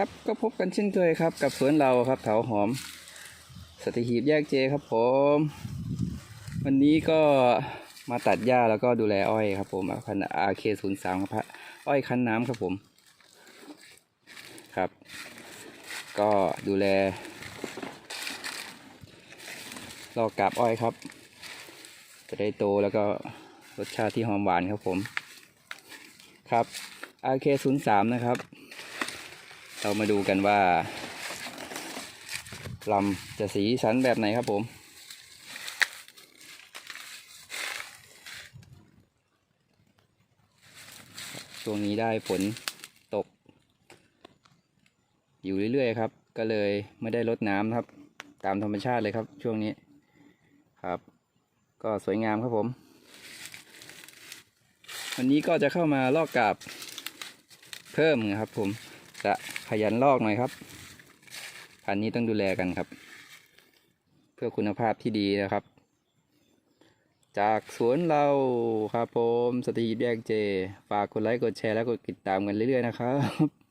ครับก็พบกันเช่นเคยครับ กับสวนเราครับเถาหอมสติหีบแยกเจครับผม วันนี้ก็มาตัดหญ้าแล้วก็ดูแลอ้อยครับผมพันอาเคศูนย์สามครับอ้อยคั้นน้ำครับผมครับ ก็ดูแลลอกกาบอ้อยครับ จะได้โตแล้วก็รสชาติที่หอมหวานครับผม ครับ RK03 นะครับ เรามาดูกันว่าลำจะสีสันแบบไหนครับผม ช่วงนี้ได้ฝนตก อยู่เรื่อยๆครับ ก็เลยไม่ได้ลดน้ำครับ ตามธรรมชาติเลยครับ ช่วงนี้ครับ ก็สวยงามครับผม วันนี้ก็จะเข้ามาลอกกาบเพิ่มนะครับผม จะขยันลอกหน่อยครับพันนี้ต้องดูแลกันครับ เพื่อคุณภาพที่ดีนะครับ จากสวนเราครับผมสตีแยกเจ ฝากกดไลค์กดแชร์และกดติดตามกันเรื่อยๆนะครับ